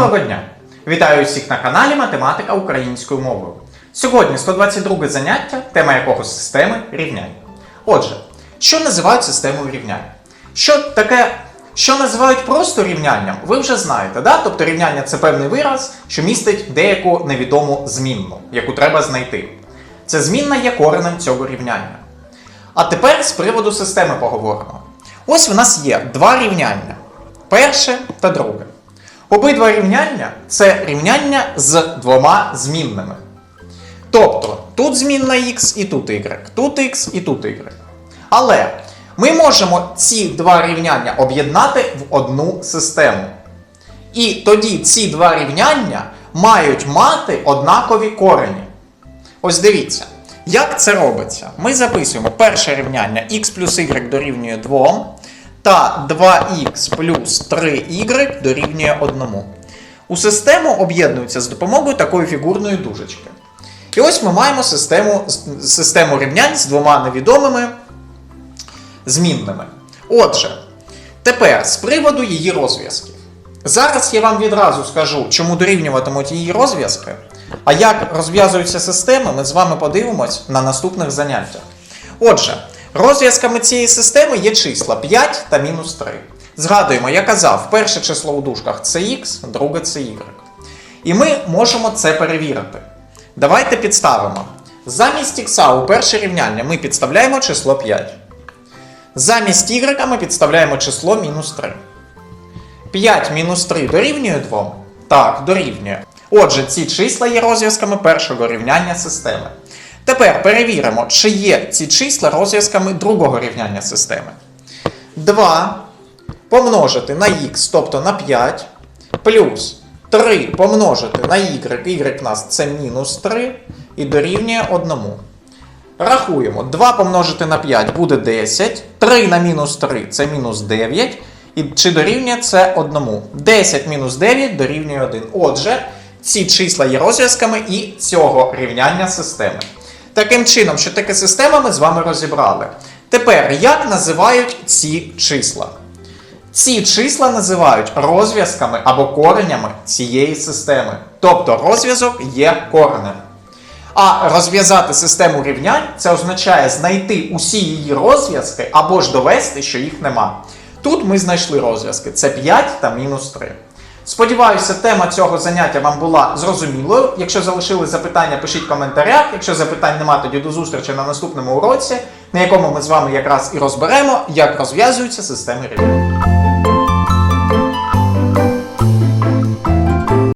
Доброго дня! Вітаю усіх на каналі Математика українською мовою. Сьогодні 122 заняття, тема якого системи рівнянь. Отже, що називають системою рівнянь? Що таке, що називають просто рівнянням, ви вже знаєте, да? Тобто рівняння це певний вираз, що містить деяку невідому змінну, яку треба знайти. Це змінна є коренем цього рівняння. А тепер з приводу системи поговоримо. Ось в нас є два рівняння: перше та друге. Обидва рівняння це рівняння з двома змінними. Тобто тут змінна x і тут y, тут x і тут y. Але ми можемо ці два рівняння об'єднати в одну систему. І тоді ці два рівняння мають мати однакові корені. Ось дивіться, як це робиться. Ми записуємо перше рівняння x плюс y дорівнює 2 та 2х плюс 3y дорівнює 1. У систему об'єднуються з допомогою такої фігурної дужечки. І ось ми маємо систему, систему рівнянь з двома невідомими змінними. Отже, тепер з приводу її розв'язків. Зараз я вам відразу скажу, чому дорівнюватимуть її розв'язки, а як розв'язуються системи, ми з вами подивимось на наступних заняттях. Отже, розв'язками цієї системи є числа 5 та мінус 3. Згадуємо, я казав, перше число у дужках це х, друге це y. І ми можемо це перевірити. Давайте підставимо. Замість х у перше рівняння ми підставляємо число 5. Замість y ми підставляємо число мінус 3. 5 мінус 3 дорівнює 2? Так, дорівнює. Отже, ці числа є розв'язками першого рівняння системи. Тепер перевіримо, чи є ці числа розв'язками другого рівняння системи. 2 помножити на х, тобто на 5, плюс 3 помножити на y, y в нас це мінус 3, і дорівнює 1. Рахуємо. 2 помножити на 5 буде 10, 3 на мінус 3 це мінус 9. І чи дорівнює це 1? 10 мінус 9 дорівнює 1. Отже, ці числа є розв'язками і цього рівняння системи. Таким чином, що таке система, ми з вами розібрали. Тепер, як називають ці числа? Ці числа називають розв'язками або коренями цієї системи. Тобто розв'язок є коренем. А розв'язати систему рівнянь це означає знайти усі її розв'язки або ж довести, що їх нема. Тут ми знайшли розв'язки: це 5 та мінус 3. Сподіваюся, тема цього заняття вам була зрозумілою. Якщо залишили запитання, пишіть в коментарях. Якщо запитань нема, тоді до зустрічі на наступному уроці, на якому ми з вами якраз і розберемо, як розв'язуються системи рівнянь.